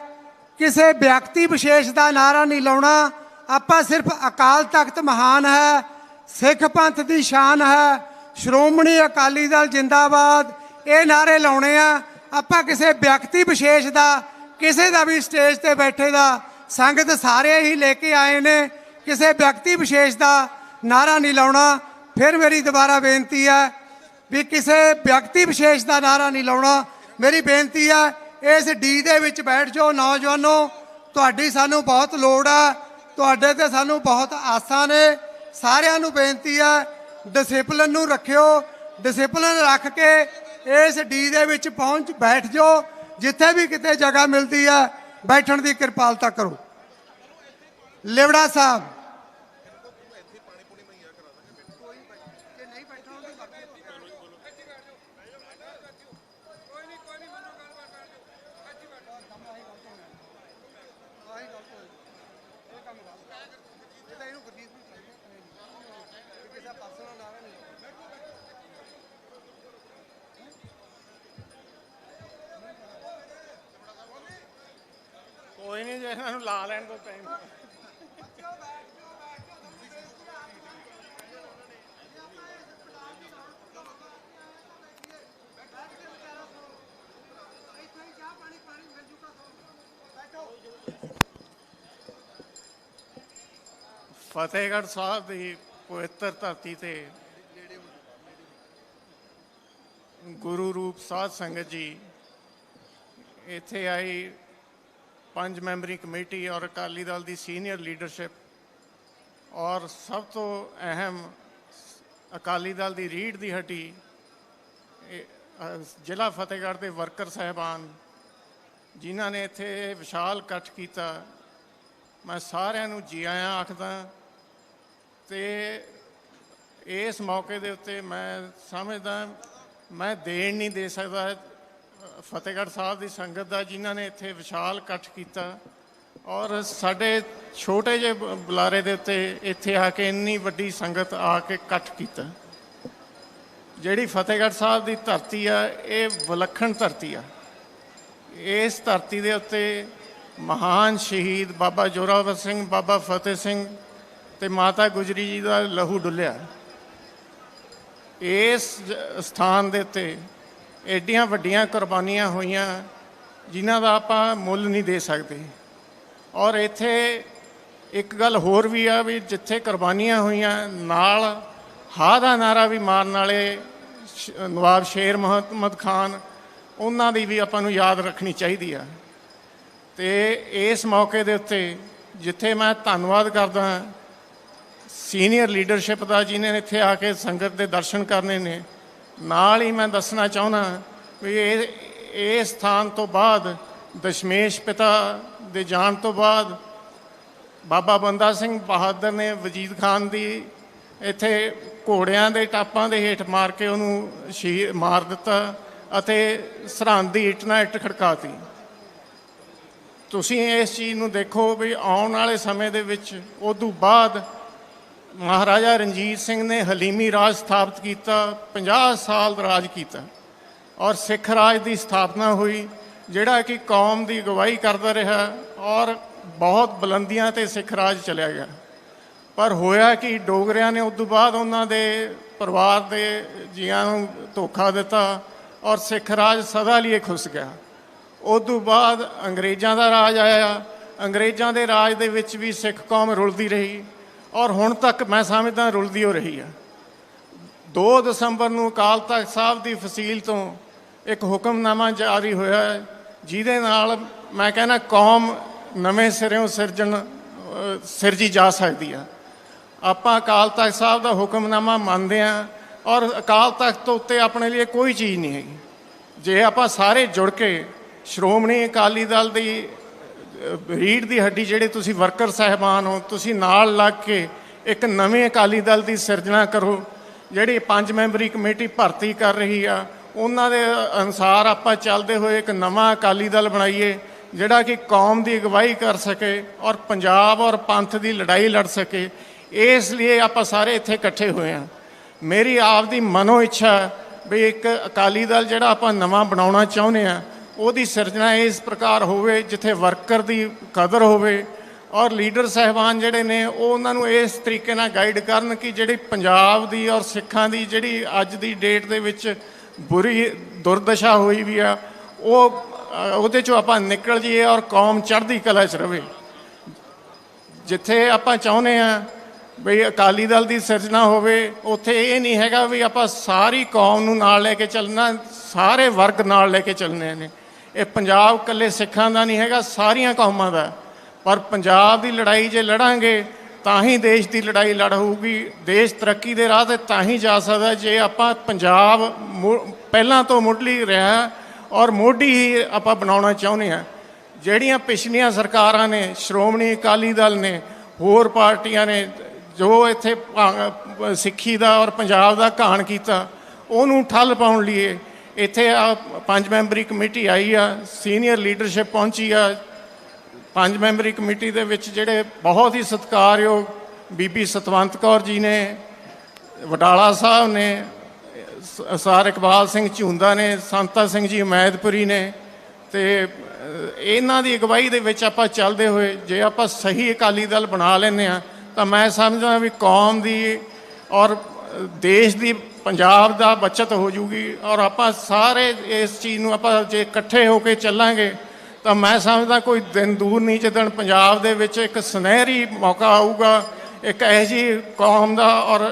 ਕਿਸੇ ਵਿਅਕਤੀ ਵਿਸ਼ੇਸ਼ ਦਾ ਨਾਰਾ ਨਹੀਂ ਲਾਉਣਾ। ਆਪਾਂ ਸਿਰਫ ਅਕਾਲ ਤਖਤ ਮਹਾਨ ਹੈ, ਸਿੱਖ ਪੰਥ ਦੀ ਸ਼ਾਨ ਹੈ। ਸ਼੍ਰੋਮਣੀ ਅਕਾਲੀ ਦਲ ਜਿੰਦਾਬਾਦ, ਇਹ ਨਾਰੇ ਲਾਉਣੇ ਆ। ਆਪਾਂ ਕਿਸੇ ਵਿਅਕਤੀ ਵਿਸ਼ੇਸ਼ ਦਾ, ਕਿਸੇ ਦਾ ਵੀ ਸਟੇਜ ਤੇ ਬੈਠੇ ਦਾ, ਸੰਗਤ ਸਾਰੇ ਹੀ ਲੈ ਕੇ ਆਏ ਨੇ। ਕਿਸੇ ਵਿਅਕਤੀ ਵਿਸ਼ੇਸ਼ ਦਾ ਨਾਰਾ ਨਹੀਂ ਲਾਉਣਾ। ਫਿਰ ਮੇਰੀ ਦੁਬਾਰਾ ਬੇਨਤੀ ਹੈ ਵੀ ਕਿਸੇ ਵਿਅਕਤੀ ਵਿਸ਼ੇਸ਼ ਦਾ ਨਾਰਾ ਨਹੀਂ ਲਾਉਣਾ। ਮੇਰੀ ਬੇਨਤੀ ਹੈ, ਇਸ ਡੀ ਦੇ ਵਿੱਚ ਬੈਠ ਜਾਓ ਨੌਜਵਾਨੋ। ਤੁਹਾਡੀ ਸਾਨੂੰ ਬਹੁਤ ਲੋੜ ਆ ਤੁਹਾਡੇ ਤੇ ਸਾਨੂੰ ਬਹੁਤ ਆਸਾਂ ਨੇ। ਸਾਰਿਆਂ ਨੂੰ ਬੇਨਤੀ ਹੈ ਡਿਸਪਲਿਨ ਨੂੰ ਰੱਖਿਓ। ਡਿਸਪਲਿਨ ਰੱਖ ਕੇ ਇਸ ਡੀ ਦੇ ਵਿੱਚ ਪਹੁੰਚ ਬੈਠ ਜਾਓ, ਜਿੱਥੇ ਵੀ ਕਿਤੇ ਜਗ੍ਹਾ ਮਿਲਦੀ ਹੈ, ਬੈਠਣ ਦੀ ਕਿਰਪਾਲਤਾ ਕਰੋ। ਲਿਵੜਾ ਸਾਹਿਬ ਕੋਈ ਨਹੀਂ ਜੇ ਇਹਨਾਂ ਨੂੰ ਲਾ ਲੈਣ ਤੋਂ ਟਾਈਮ ਫਤਿਹਗੜ੍ਹ ਸਾਹਿਬ ਦੀ ਪਵਿੱਤਰ ਧਰਤੀ ਤੇ ਗੁਰੂ ਰੂਪ ਸਾਧ ਸੰਗਤ ਜੀ ਇੱਥੇ ਆਈ ਪੰਜ ਮੈਂਬਰੀ ਕਮੇਟੀ ਔਰ ਅਕਾਲੀ ਦਲ ਦੀ ਸੀਨੀਅਰ ਲੀਡਰਸ਼ਿਪ ਔਰ ਸਭ ਤੋਂ ਅਹਿਮ ਅਕਾਲੀ ਦਲ ਦੀ ਰੀੜ ਦੀ ਹੱਡੀ ਜ਼ਿਲ੍ਹਾ ਫਤਿਹਗੜ੍ਹ ਦੇ ਵਰਕਰ ਸਹਿਬਾਨ ਜਿਨ੍ਹਾਂ ਨੇ ਇੱਥੇ ਵਿਸ਼ਾਲ ਇਕੱਠ ਕੀਤਾ। ਮੈਂ ਸਾਰਿਆਂ ਨੂੰ ਜੀ ਆਇਆਂ ਆਖਦਾ ਤੇ ਇਸ ਮੌਕੇ ਦੇ ਉੱਤੇ ਮੈਂ ਸਮਝਦਾ, ਮੈਂ ਦੇਣ ਨਹੀਂ ਦੇ ਸਕਦਾ। ਫਤਿਹਗੜ੍ਹ ਸਾਹਿਬ ਦੀ ਸੰਗਤ ਦਾ, ਜਿਨ੍ਹਾਂ ਨੇ ਇੱਥੇ ਵਿਸ਼ਾਲ ਇਕੱਠ ਕੀਤਾ ਔਰ ਸਾਡੇ ਛੋਟੇ ਜਿਹੇ ਬ- ਬੁਲਾਰੇ ਦੇ ਉੱਤੇ ਇੱਥੇ ਆ ਕੇ ਇੰਨੀ ਵੱਡੀ ਸੰਗਤ ਆ ਕੇ ਇਕੱਠ ਕੀਤਾ। ਜਿਹੜੀ ਫਤਿਹਗੜ੍ਹ ਸਾਹਿਬ ਦੀ ਧਰਤੀ ਆ, ਇਹ ਵਿਲੱਖਣ ਧਰਤੀ ਆ। ਇਸ ਧਰਤੀ ਦੇ ਉੱਤੇ ਮਹਾਨ ਸ਼ਹੀਦ ਬਾਬਾ ਜੋਰਾਵਰ ਸਿੰਘ, ਬਾਬਾ ਫਤਿਹ ਸਿੰਘ ਤੇ ਮਾਤਾ ਗੁਜਰੀ ਜੀ ਦਾ ਲਹੂ ਡੁੱਲਿਆ। ਇਸ ਜ- ਸਥਾਨ ਦੇ ਉੱਤੇ ਐਡੀਆਂ ਵੱਡੀਆਂ ਕੁਰਬਾਨੀਆਂ ਹੋਈਆਂ, ਜਿਨ੍ਹਾਂ ਦਾ ਆਪਾਂ ਮੁੱਲ ਨਹੀਂ ਦੇ ਸਕਦੇ। ਔਰ ਇੱਥੇ ਇੱਕ ਗੱਲ ਹੋਰ ਵੀ ਆ ਵੀ ਜਿੱਥੇ ਕੁਰਬਾਨੀਆਂ ਹੋਈਆਂ, ਨਾਲ ਹਾ ਦਾ ਨਾਰਾ ਵੀ ਮਾਰਨ ਵਾਲੇ ਸ਼- ਨਵਾਬ ਸ਼ੇਰ ਮੁਹੰਮਦ ਖਾਨ, ਉਹਨਾਂ ਦੀ ਵੀ ਆਪਾਂ ਨੂੰ ਯਾਦ ਰੱਖਣੀ ਚਾਹੀਦੀ ਆ। ਤੇ ਇਸ ਮੌਕੇ ਦੇ ਉੱਤੇ ਜਿੱਥੇ ਮੈਂ ਧੰਨਵਾਦ ਕਰਦਾ ਸੀਨੀਅਰ ਲੀਡਰਸ਼ਿਪ ਦਾ ਜਿਨ੍ਹਾਂ ਇੱਥੇ ਆ ਕੇ ਸੰਗਤ ਦੇ ਦਰਸ਼ਨ ਕਰਨੇ ਨੇ, ਨਾਲ ਹੀ ਮੈਂ ਦੱਸਣਾ ਚਾਹੁੰਦਾ ਵੀ ਇਹ ਇਹ ਸਥਾਨ ਤੋਂ ਬਾਅਦ, ਦਸ਼ਮੇਸ਼ ਪਿਤਾ ਦੇ ਜਾਣ ਤੋਂ ਬਾਅਦ, ਬਾਬਾ ਬੰਦਾ ਸਿੰਘ ਬਹਾਦਰ ਨੇ ਵਜੀਦ ਖਾਨ ਦੀ ਇੱਥੇ ਘੋੜਿਆਂ ਦੇ ਟਾਪਾਂ ਦੇ ਹੇਠ ਮਾਰ ਕੇ ਉਹਨੂੰ ਸ਼ਹੀਦ ਮਾਰ ਦਿੱਤਾ ਅਤੇ ਸਰਹੰਦ ਦੀ ਇੱਟ ਨਾਲ ਇੱਟ ਖੜਕਾਤੀ। ਤੁਸੀਂ ਇਸ ਚੀਜ਼ ਨੂੰ ਦੇਖੋ ਵੀ ਆਉਣ ਵਾਲੇ ਸਮੇਂ ਦੇ ਵਿੱਚ ਉਦੋਂ ਬਾਅਦ ਮਹਾਰਾਜਾ ਰਣਜੀਤ ਸਿੰਘ ਨੇ ਹਲੀਮੀ ਰਾਜ ਸਥਾਪਿਤ ਕੀਤਾ 50 ਸਾਲ ਰਾਜ ਕੀਤਾ ਔਰ ਸਿੱਖ ਰਾਜ ਦੀ ਸਥਾਪਨਾ ਹੋਈ, ਜਿਹੜਾ ਕਿ ਕੌਮ ਦੀ ਅਗਵਾਈ ਕਰਦਾ ਰਿਹਾ ਔਰ ਬਹੁਤ ਬੁਲੰਦੀਆਂ ਤੇ ਸਿੱਖ ਰਾਜ ਚਲਿਆ ਗਿਆ। ਪਰ ਹੋਇਆ ਕਿ ਡੋਗਰਿਆਂ ਨੇ ਉਸ ਤੋਂ ਬਾਅਦ ਉਹਨਾਂ ਦੇ ਪਰਿਵਾਰ ਦੇ ਜੀਆਂ ਨੂੰ ਧੋਖਾ ਦਿੱਤਾ ਔਰ ਸਿੱਖ ਰਾਜ ਸਦਾ ਲਈ ਖੁੱਸ ਗਿਆ। ਉਸ ਤੋਂ ਬਾਅਦ ਅੰਗਰੇਜ਼ਾਂ ਦਾ ਰਾਜ ਆਇਆ, ਅੰਗਰੇਜ਼ਾਂ ਦੇ ਰਾਜ ਦੇ ਵਿੱਚ ਵੀ ਸਿੱਖ ਕੌਮ ਰੁਲਦੀ ਰਹੀ। ਔਰ ਹੁਣ ਤੱਕ ਮੈਂ ਸਮਝਦਾ ਰੁਲਦੀ ਹੋ ਰਹੀ ਆ। 2 ਦਸੰਬਰ ਨੂੰ ਅਕਾਲ ਤਖਤ ਸਾਹਿਬ ਦੀ ਫਸੀਲ ਤੋਂ ਇੱਕ ਹੁਕਮਨਾਮਾ ਜਾਰੀ ਹੋਇਆ ਹੈ, ਜਿਹਦੇ ਨਾਲ ਮੈਂ ਕਹਿੰਦਾ ਕੌਮ ਨਵੇਂ ਸਿਰਿਓਂ ਸਿਰਜਣ ਸਿਰਜੀ ਜਾ ਸਕਦੀ ਆ। ਆਪਾਂ ਅਕਾਲ ਤਖਤ ਸਾਹਿਬ ਦਾ ਹੁਕਮਨਾਮਾ ਮੰਨਦੇ ਆ ਔਰ ਅਕਾਲ ਤਖਤ ਤੋਂ ਉੱਤੇ ਆਪਣੇ ਲਈ ਕੋਈ ਚੀਜ਼ ਨਹੀਂ ਹੈਗੀ। ਜੇ ਆਪਾਂ ਸਾਰੇ ਜੁੜ ਕੇ ਸ਼੍ਰੋਮਣੀ ਅਕਾਲੀ ਦਲ ਦੀ ਰੀੜ ਦੀ ਹੱਡੀ ਜਿਹੜੇ ਤੁਸੀਂ ਵਰਕਰ ਸਹਿਬਾਨ ਹੋ, ਤੁਸੀਂ ਨਾਲ ਲੱਗ ਕੇ ਇੱਕ ਨਵੇਂ ਅਕਾਲੀ ਦਲ ਦੀ ਸਿਰਜਣਾ ਕਰੋ, ਜਿਹੜੀ ਪੰਜ ਮੈਂਬਰੀ ਕਮੇਟੀ ਭਰਤੀ ਕਰ ਰਹੀ ਆ, ਉਹਨਾਂ ਦੇ ਅਨੁਸਾਰ ਆਪਾਂ ਚੱਲਦੇ ਹੋਏ ਇੱਕ ਨਵਾਂ ਅਕਾਲੀ ਦਲ ਬਣਾਈਏ, ਜਿਹੜਾ ਕਿ ਕੌਮ ਦੀ ਅਗਵਾਈ ਕਰ ਸਕੇ ਔਰ ਪੰਜਾਬ ਔਰ ਪੰਥ ਦੀ ਲੜਾਈ ਲੜ ਸਕੇ। ਇਸ ਲਈ ਆਪਾਂ ਸਾਰੇ ਇੱਥੇ ਇਕੱਠੇ ਹੋਏ ਹਾਂ ਮੇਰੀ ਆਪ ਦੀ ਮਨੋ ਇੱਛਾ ਵੀ ਇੱਕ ਅਕਾਲੀ ਦਲ ਜਿਹੜਾ ਆਪਾਂ ਨਵਾਂ ਬਣਾਉਣਾ ਚਾਹੁੰਦੇ ਆ ਉਹਦੀ ਸਿਰਜਣਾ ਇਸ ਪ੍ਰਕਾਰ ਹੋਵੇ ਜਿੱਥੇ ਵਰਕਰ ਦੀ ਕਦਰ ਹੋਵੇ ਔਰ ਲੀਡਰ ਸਹਿਬਾਨ ਜਿਹੜੇ ਨੇ, ਉਹ ਉਹਨਾਂ ਨੂੰ ਇਸ ਤਰੀਕੇ ਨਾਲ ਗਾਈਡ ਕਰਨ ਕਿ ਜਿਹੜੀ ਪੰਜਾਬ ਦੀ ਔਰ ਸਿੱਖਾਂ ਦੀ ਜਿਹੜੀ ਅੱਜ ਦੀ ਡੇਟ ਦੇ ਵਿੱਚ ਬੁਰੀ ਦੁਰਦਸ਼ਾ ਹੋਈ ਵੀ ਆ, ਉਹ ਉਹਦੇ ਚੋਂ ਆਪਾਂ ਨਿਕਲ ਜਾਈਏ ਔਰ ਕੌਮ ਚੜ੍ਹਦੀ ਕਲਾ 'ਚ ਰਵੇ। ਜਿੱਥੇ ਆਪਾਂ ਚਾਹੁੰਦੇ ਆ ਵੀ ਅਕਾਲੀ ਦਲ ਦੀ ਸਿਰਜਣਾ ਹੋਵੇ, ਉੱਥੇ ਇਹ ਨਹੀਂ ਹੈਗਾ ਵੀ ਆਪਾਂ ਸਾਰੀ ਕੌਮ ਨੂੰ ਨਾਲ ਲੈ ਕੇ ਚੱਲਣਾ, ਸਾਰੇ ਵਰਗ ਨਾਲ ਲੈ ਕੇ ਚੱਲਣੇ ਨੇ। ਇਹ ਪੰਜਾਬ ਇਕੱਲੇ ਸਿੱਖਾਂ ਦਾ ਨਹੀਂ ਹੈਗਾ, ਸਾਰੀਆਂ ਕੌਮਾਂ ਦਾ। ਪਰ ਪੰਜਾਬ ਦੀ ਲੜਾਈ ਜੇ ਲੜਾਂਗੇ, ਤਾਂ ਹੀ ਦੇਸ਼ ਦੀ ਲੜਾਈ ਲੜ ਹੋਊਗੀ। ਦੇਸ਼ ਤਰੱਕੀ ਦੇ ਰਾਹ ਤੇ ਤਾਂ ਹੀ ਜਾ ਸਕਦਾ ਜੇ ਆਪਾਂ ਪੰਜਾਬ ਮੁ- ਪਹਿਲਾਂ ਤੋਂ ਮੁੱਢਲੀ ਰਿਹਾ ਔਰ ਮੋਢੀ ਹੀ ਆਪਾਂ ਬਣਾਉਣਾ ਚਾਹੁੰਦੇ ਹਾਂ। ਜਿਹੜੀਆਂ ਪਿਛਲੀਆਂ ਸਰਕਾਰਾਂ ਨੇ, ਸ਼੍ਰੋਮਣੀ ਅਕਾਲੀ ਦਲ ਨੇ, ਹੋਰ ਪਾਰਟੀਆਂ ਨੇ, ਜੋ ਇੱਥੇ ਸਿੱਖੀ ਦਾ ਔਰ ਪੰਜਾਬ ਦਾ ਘਾਣ ਕੀਤਾ, ਉਹਨੂੰ ਠੱਲ ਪਾਉਣ ਲਈ ਇੱਥੇ ਆ ਪੰਜ ਮੈਂਬਰੀ ਕਮੇਟੀ ਆਈ ਆ, ਸੀਨੀਅਰ ਲੀਡਰਸ਼ਿਪ ਪਹੁੰਚੀ ਆ। ਪੰਜ ਮੈਂਬਰੀ ਕਮੇਟੀ ਦੇ ਵਿੱਚ ਜਿਹੜੇ ਬਹੁਤ ਹੀ ਸਤਿਕਾਰਯੋਗ ਬੀਬੀ ਸਤਵੰਤ ਕੌਰ ਜੀ ਨੇ, ਵਡਾਲਾ ਸਾਹਿਬ ਨੇ, ਸ- ਸਰ ਇਕਬਾਲ ਸਿੰਘ ਝੁੰਦਾ ਨੇ, ਸੰਤਾ ਸਿੰਘ ਜੀ ਉਮੈਦਪੁਰੀ ਨੇ ਤੇ ਇਹਨਾਂ ਦੀ ਅਗਵਾਈ ਦੇ ਵਿੱਚ ਆਪਾਂ ਚੱਲਦੇ ਹੋਏ, ਜੇ ਆਪਾਂ ਸਹੀ ਅਕਾਲੀ ਦਲ ਬਣਾ ਲੈਂਦੇ ਆ ਤਾਂ ਮੈਂ ਸਮਝਦਾ ਵੀ ਕੌਮ ਦੀ ਔਰ ਦੇਸ਼ ਦੀ ਪੰਜਾਬ ਦਾ ਬਚਤ ਹੋ ਜੂਗੀ ਔਰ ਆਪਾਂ ਸਾਰੇ ਇਸ ਚੀਜ਼ ਨੂੰ ਆਪਾਂ ਜੇ ਇਕੱਠੇ ਹੋ ਕੇ ਚੱਲਾਂਗੇ, ਤਾਂ ਮੈਂ ਸਮਝਦਾ ਕੋਈ ਦਿਨ ਦੂਰ ਨਹੀਂ ਜਦੋਂ ਪੰਜਾਬ ਦੇ ਵਿੱਚ ਇੱਕ ਸੁਨਹਿਰੀ ਮੌਕਾ ਆਊਗਾ, ਇੱਕ ਇਹੋ ਜਿਹੀ ਕੌਮ ਦਾ ਔਰ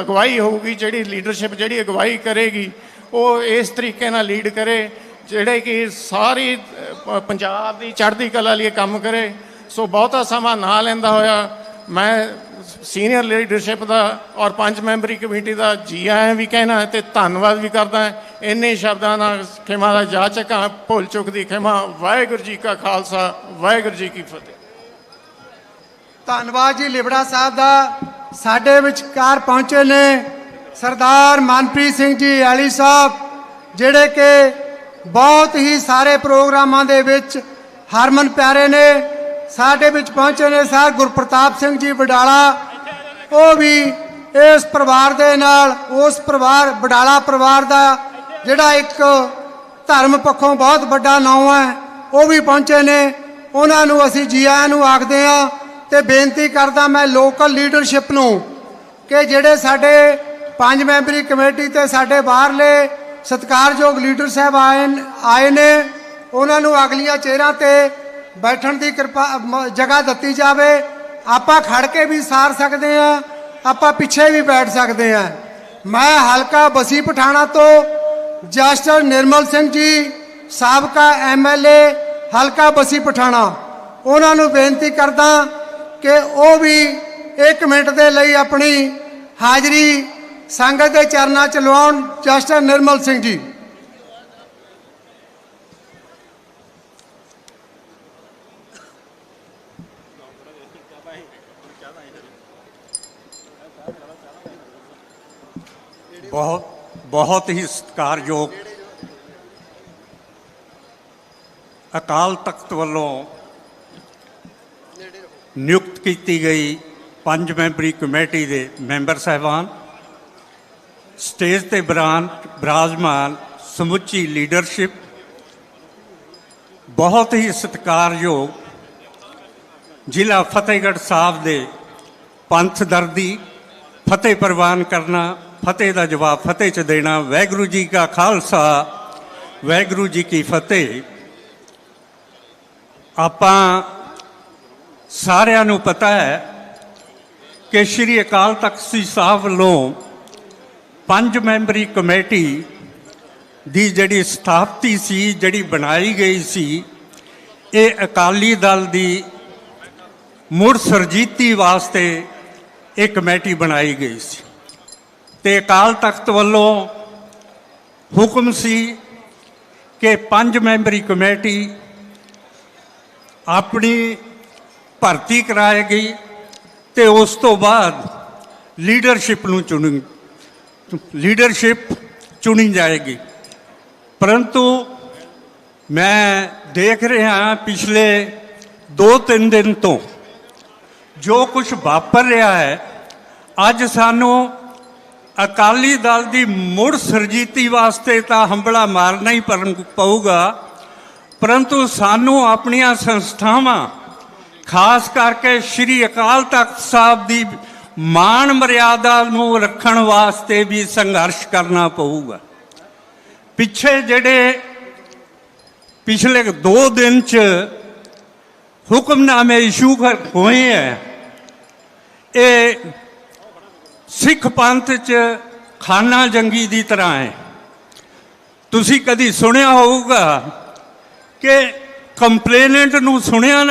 ਅਗਵਾਈ ਹੋਊਗੀ ਜਿਹੜੀ ਲੀਡਰਸ਼ਿਪ ਜਿਹੜੀ ਅਗਵਾਈ ਕਰੇਗੀ, ਉਹ ਇਸ ਤਰੀਕੇ ਨਾਲ ਲੀਡ ਕਰੇ, ਜਿਹੜੇ ਕਿ ਸਾਰੀ ਪੰਜਾਬ ਦੀ ਚੜ੍ਹਦੀ ਕਲਾ ਲਈ ਕੰਮ ਕਰੇ। ਸੋ ਬਹੁਤਾ ਸਮਾਂ ਨਾ ਲੈਂਦਾ ਹੋਇਆ, ਮੈਂ ਸੀਨੀਅਰ ਲੀਡਰਸ਼ਿਪ ਦਾ ਔਰ ਪੰਜ ਮੈਂਬਰੀ ਕਮੇਟੀ ਦਾ ਜੀ ਆਇਆਂ ਵੀ ਕਹਿਣਾ ਤੇ ਧੰਨਵਾਦ ਵੀ ਕਰਦਾ ਇੰਨੇ ਸ਼ਬਦਾਂ ਨਾਲ ਖਿਮਾ ਦਾ ਜਾ ਹਾਂ। ਭੁੱਲ ਚੁੱਕ ਦੀ ਖਿਮਾ, ਵਾਹਿਗੁਰੂ ਜੀ ਕਾ ਖਾਲਸਾ, ਵਾਹਿਗੁਰੂ ਜੀ ਕੀ ਫਤਿਹ। ਧੰਨਵਾਦ ਜੀ ਲਿਬੜਾ ਸਾਹਿਬ ਦਾ। ਸਾਡੇ ਵਿਚਕਾਰ ਪਹੁੰਚੇ ਨੇ ਸਰਦਾਰ ਮਨਪ੍ਰੀਤ ਸਿੰਘ ਜੀ ਆਲੀ ਸਾਹਿਬ, ਜਿਹੜੇ ਕਿ ਬਹੁਤ ਹੀ ਸਾਰੇ ਪ੍ਰੋਗਰਾਮਾਂ ਦੇ ਵਿੱਚ ਹਰਮਨ ਪਿਆਰੇ ਨੇ। ਸਾਡੇ ਵਿੱਚ ਪਹੁੰਚੇ ਨੇ ਸਰ ਗੁਰਪ੍ਰਤਾਪ ਸਿੰਘ ਜੀ ਵਡਾਲਾ। ਉਹ ਵੀ ਇਸ ਪਰਿਵਾਰ ਦੇ ਨਾਲ, ਉਸ ਪਰਿਵਾਰ, ਵਡਾਲਾ ਪਰਿਵਾਰ ਦਾ ਜਿਹੜਾ ਇੱਕ ਧਰਮ ਪੱਖੋਂ ਬਹੁਤ ਵੱਡਾ ਨਾਮ ਹੈ, ਉਹ ਵੀ ਪਹੁੰਚੇ ਨੇ। ਉਹਨਾਂ ਨੂੰ ਅਸੀਂ ਜੀ ਆਇਆਂ ਨੂੰ ਆਖਦੇ ਹਾਂ ਤੇ ਬੇਨਤੀ ਕਰਦਾ ਮੈਂ ਲੋਕਲ ਲੀਡਰਸ਼ਿਪ ਨੂੰ ਕਿ ਜਿਹੜੇ ਸਾਡੇ ਪੰਜ ਮੈਂਬਰੀ ਕਮੇਟੀ ਤੇ ਸਾਡੇ ਬਾਹਰਲੇ ਸਤਿਕਾਰਯੋਗ ਲੀਡਰ ਸਾਹਿਬ ਆਏ ਆਏ ਨੇ, ਉਹਨਾਂ ਨੂੰ ਅਗਲੀਆਂ ਚਿਹਰਾਂ ਤੇ ਬੈਠਣ ਦੀ ਕਿਰਪਾ, ਮ- ਜਗ੍ਹਾ ਦਿੱਤੀ ਜਾਵੇ। ਆਪਾਂ ਖੜ ਕੇ ਵੀ ਸਾਰ ਸਕਦੇ ਆ ਆਪਾਂ ਪਿੱਛੇ ਵੀ ਬੈਠ ਸਕਦੇ ਆ ਮੈਂ ਹਲਕਾ ਬਸੀ ਪਠਾਣਾ ਤੋਂ ਜਸਟਿਸ ਨਿਰਮਲ ਸਿੰਘ ਜੀ, ਸਾਬਕਾ ਐਮਐਲਏ ਹਲਕਾ ਬਸੀ ਪਠਾਣਾ। ਉਹਨਾਂ ਨੂੰ ਬੇਨਤੀ ਕਰਦਾ ਕਿ ਉਹ ਵੀ 1 ਮਿੰਟ ਦੇ ਲਈ ਆਪਣੀ ਹਾਜ਼ਰੀ ਸੰਗਤ ਦੇ ਚਰਨਾਂ ਚ ਲਵਾਉਣ ਜਸਟਿਸ ਨਿਰਮਲ ਸਿੰਘ ਜੀ। ਬਹੁਤ ਬਹੁਤ ਹੀ ਸਤਿਕਾਰਯੋਗ ਅਕਾਲ ਤਖਤ ਵੱਲੋਂ ਨਿਯੁਕਤ ਕੀਤੀ ਗਈ ਪੰਜ ਮੈਂਬਰੀ ਕਮੇਟੀ ਦੇ ਮੈਂਬਰ ਸਾਹਿਬਾਨ, ਸਟੇਜ ਤੇ ਬਰਾਨ, ਬਰਾਜਮਾਨ ਸਮੁੱਚੀ ਲੀਡਰਸ਼ਿਪ, ਬਹੁਤ ਹੀ ਸਤਿਕਾਰਯੋਗ ਜ਼ਿਲ੍ਹਾ ਫਤਿਹਗੜ੍ਹ ਸਾਹਿਬ ਦੇ ਪੰਥ ਦਰਦੀ, ਫਤਿਹ ਪ੍ਰਵਾਨ ਕਰਨਾ ਫਤਿਹ ਦਾ ਜਵਾਬ ਫਤਿਹ ਚ ਦੇਣਾ, ਵਾਹਿਗੁਰੂ ਜੀ ਕਾ ਖਾਲਸਾ, ਵਾਹਿਗੁਰੂ ਜੀ ਕੀ ਫਤਿਹ। ਆਪਾਂ ਸਾਰਿਆਂ ਨੂੰ ਪਤਾ ਹੈ ਕਿ ਸ੍ਰੀ ਅਕਾਲ ਤਖਤ ਸ੍ਰੀ ਸਾਹਿਬ ਵੱਲੋਂ ਪੰਜ ਮੈਂਬਰੀ ਕਮੇਟੀ ਦੀ ਜਿਹੜੀ ਸਥਾਪਤੀ ਸੀ, ਜਿਹੜੀ ਬਣਾਈ ਗਈ ਸੀ, ਇਹ ਅਕਾਲੀ ਦਲ ਦੀ ਮੁੜ ਸਰਜੀਤੀ ਵਾਸਤੇ ਇਹ ਕਮੇਟੀ ਬਣਾਈ ਗਈ ਸੀ। ਤੇ ਅਕਾਲ ਤਖਤ ਵੱਲੋਂ ਹੁਕਮ ਸੀ ਕਿ ਪੰਜ ਮੈਂਬਰੀ ਕਮੇਟੀ ਆਪਣੀ ਭਰਤੀ ਕਰਾਏਗੀ ਤੇ ਉਸ ਤੋਂ ਬਾਅਦ ਲੀਡਰਸ਼ਿਪ ਨੂੰ ਚੁਣੀ, ਲੀਡਰਸ਼ਿਪ ਚੁਣੀ ਜਾਏਗੀ। ਪਰੰਤੂ ਮੈਂ ਦੇਖ ਰਿਹਾ ਪਿਛਲੇ 2-3 ਦਿਨ ਤੋਂ ਜੋ ਕੁਝ ਵਾਪਰ ਰਿਹਾ ਹੈ, ਅੱਜ ਸਾਨੂੰ ਅਕਾਲੀ ਦਲ ਦੀ ਮੁੜ ਸਰਜੀਤੀ ਵਾਸਤੇ ਤਾਂ ਹੰਬਲਾ ਮਾਰਨਾ ਹੀ ਪਰ- ਪਊਗਾ, ਪਰੰਤੂ ਸਾਨੂੰ ਆਪਣੀਆਂ ਸੰਸਥਾਵਾਂ, ਖਾਸ ਕਰਕੇ ਸ੍ਰੀ ਅਕਾਲ ਤਖਤ ਸਾਹਿਬ ਦੀ ਮਾਣ ਮਰਿਆਦਾ ਨੂੰ ਰੱਖਣ ਵਾਸਤੇ ਵੀ ਸੰਘਰਸ਼ ਕਰਨਾ ਪਊਗਾ। ਪਿੱਛੇ ਜਿਹੜੇ ਪਿਛਲੇ 2 ਦਿਨ ਚ ਹੁਕਮਨਾਮੇ ਇਸ਼ੂ ਕਰ- ਹੋਏ ਹੈ, ਇਹ ਸਿੱਖ ਪੰਥ ਚ ਖਾਨਾ ਜੰਗੀ ਦੀ ਤਰ੍ਹਾਂ ਹੈ। ਤੁਸੀਂ ਕਦੀ ਸੁਣਿਆ ਹੋਊਗਾ ਕਿ ਕੰਪਲੇਨੈਂਟ ਨੂੰ ਸੁਣਿਆ ਨਾ